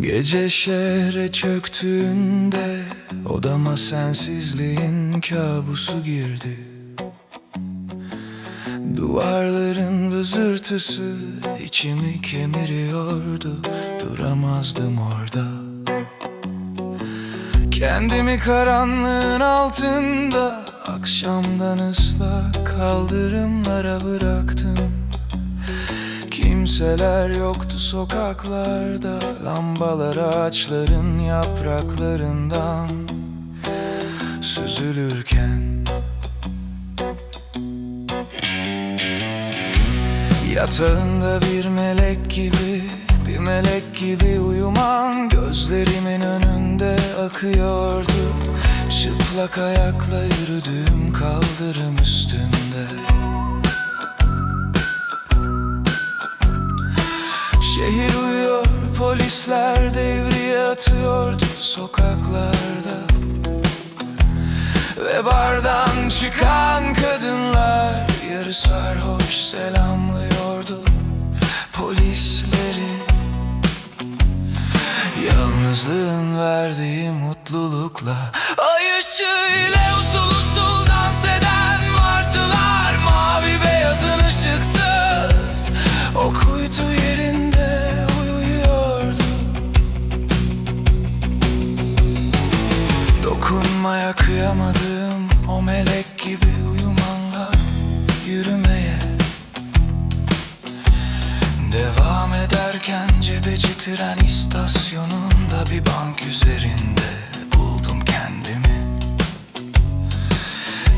Gece şehre çöktüğünde Odama sensizliğin kabusu girdi. Duvarların vızırtısı içimi kemiriyordu. Duramazdım orada Kendimi karanlığın altında Akşamdan ıslak kaldırımlara bıraktım. Kimseler yoktu sokaklarda Lambalar ağaçların yapraklarından Süzülürken. Yatağında bir melek gibi Bir melek gibi uyuman Gözlerimin önünde akıyordu. Çıplak ayakla yürüdüğüm kaldırım üstünde. Şehir uyuyor, polisler devriye atıyordu sokaklarda. Ve bardan çıkan kadınlar yarı sarhoş selamlıyordu. Polisleri Yalnızlığın verdiği mutlulukla Ay ışığıyla usul usul dans eden martılar Mavi beyazın ışıksız. O kuytu yerinde uyuyordu. Dokunmaya kıyamadım o melek gibi uyumanla yürümeye. Devam ederken cebeci tren istasyonunda bank üzerinde buldum kendimi.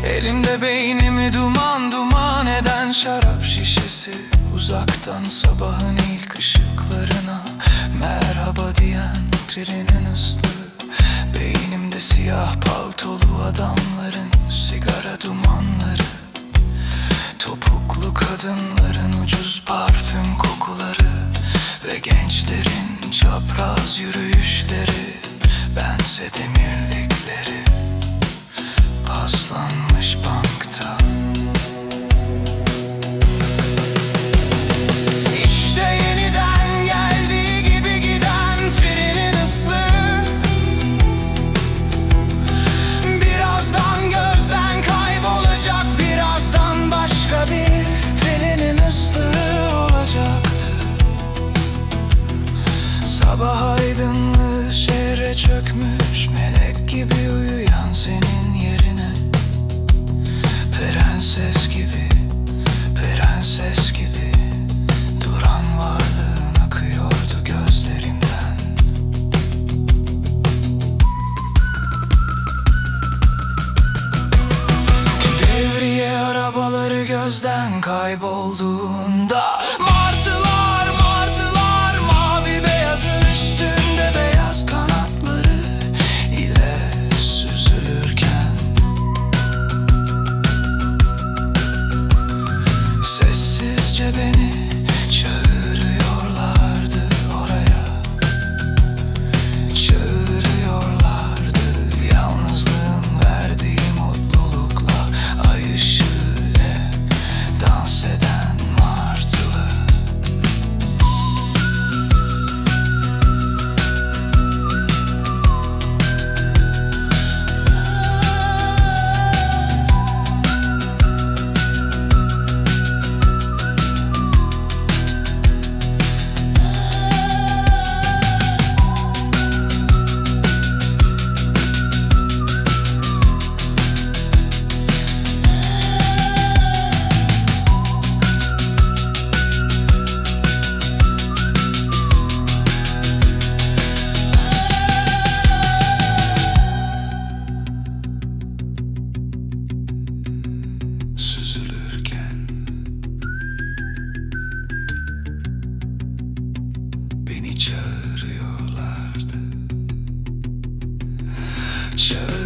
Elimde beynimi duman duman eden şarap şişesi Uzaktan sabahın ilk ışıklarına merhaba diyen trenin ıslığı. Beynimde siyah paltolu adamların sigara dumanları. Topuklu kadınların ucuz parfüm kokuları Ve gençlerin çapraz yürüyüşleri Bense demirlikleri. Paslanmış bankta çökmüş Melek gibi uyuyan senin yerine. Prenses gibi, prenses gibi Duran varlığın akıyordu gözlerimden Devriye arabaları gözden kaybolduğunda çağırıyorlardı. Çağır